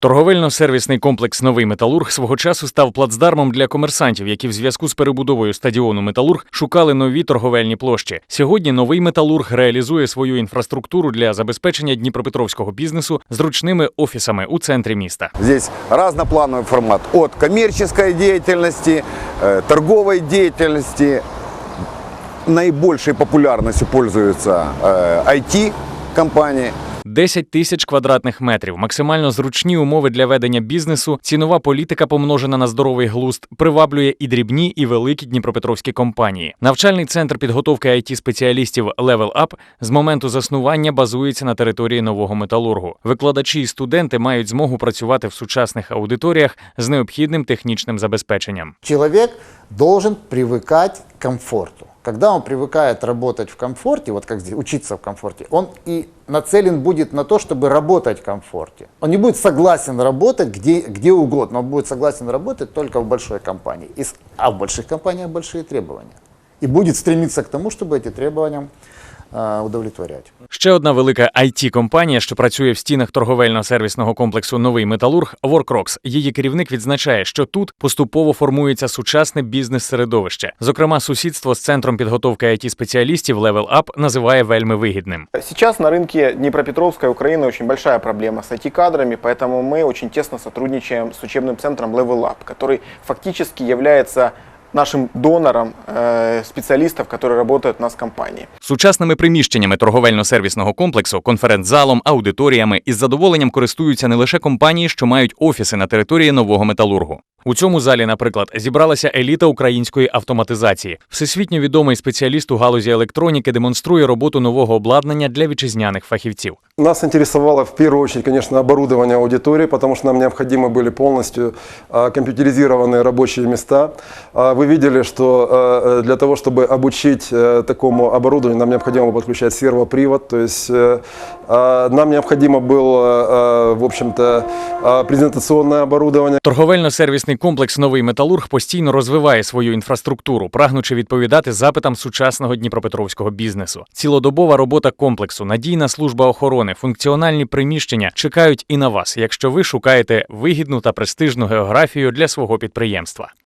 Торговельно-сервісний комплекс Новий Металург свого часу став плацдармом для комерсантів, які в зв'язку з перебудовою стадіону Металург шукали нові торговельні площі. Сьогодні новий металург реалізує свою інфраструктуру для забезпечення дніпропетровського бізнесу зручними офісами у центрі міста. Здесь разноплановый формат от коммерческой деятельности, э, торговой деятельности. Наибольшей популярностью пользуются э, IT-компании. 10 тисяч квадратних метрів, максимально зручні умови для ведення бізнесу, цінова політика, помножена на здоровий глузд, приваблює і дрібні, і великі дніпропетровські компанії. Навчальний центр підготовки it спеціалістів Level Up з моменту заснування базується на території нового металургу. Викладачі і студенти мають змогу працювати в сучасних аудиторіях з необхідним технічним забезпеченням. Человек должен привыкать к комфорту. Когда он привыкает работать в комфорте, вот как учиться в комфорте, он и нацелен будет на то, чтобы работать в комфорте. Он не будет согласен работать где, где угодно, он будет согласен работать только в большой компании. И а в больших компаниях большие требования. И будет стремиться к тому, чтобы эти требования удовлетворять. Ще одна велика it компанія що працює в стінах торговельно-сервісного комплексу Новий Металург Workrox. Її керівник відзначає, що тут поступово формується сучасне бізнес-середовище. Зокрема, сусідство з центром підготовки it спеціалістів Level Up називає вельми вигідним. Сейчас на рынке Днепропетровской Украины очень большая проблема с IT-кадрами, поэтому мы очень тесно сотрудничаем с учебным центром Level Up, который фактически является нашим донором э, специалистов, которые работают у нас в компании. Сучасними приміщеннями торговельно-сервісного комплексу, конференц-залом, аудиторіями із задоволенням користуються не лише компанії, що мають офіси на території нового металургу. У цьому залі, наприклад, зібралася еліта української автоматизації. Всесвітньо відомий спеціаліст у галузі електроніки демонструє роботу нового обладнання для вітчизняних фахівців. Нас интересовало в первую очередь, конечно, оборудование аудитории, потому что нам необходимы были полностью а, компьютеризированные рабочие места. А, Вы видели, что а, э, для того, чтобы обучить э, такому оборудованию, нам необходимо было подключать сервопривод, то есть э, а, нам необходимо было, а, в общем-то, а, презентационное оборудование. Торговельно-сервісний комплекс Новий Металург постійно розвиває свою інфраструктуру, прагнучи відповідати запитам сучасного дніпропетровського бізнесу. Цілодобова робота комплексу, надійна служба охорони, функціональні приміщення чекають і на вас, якщо ви шукаєте вигідну та престижну географію для свого підприємства.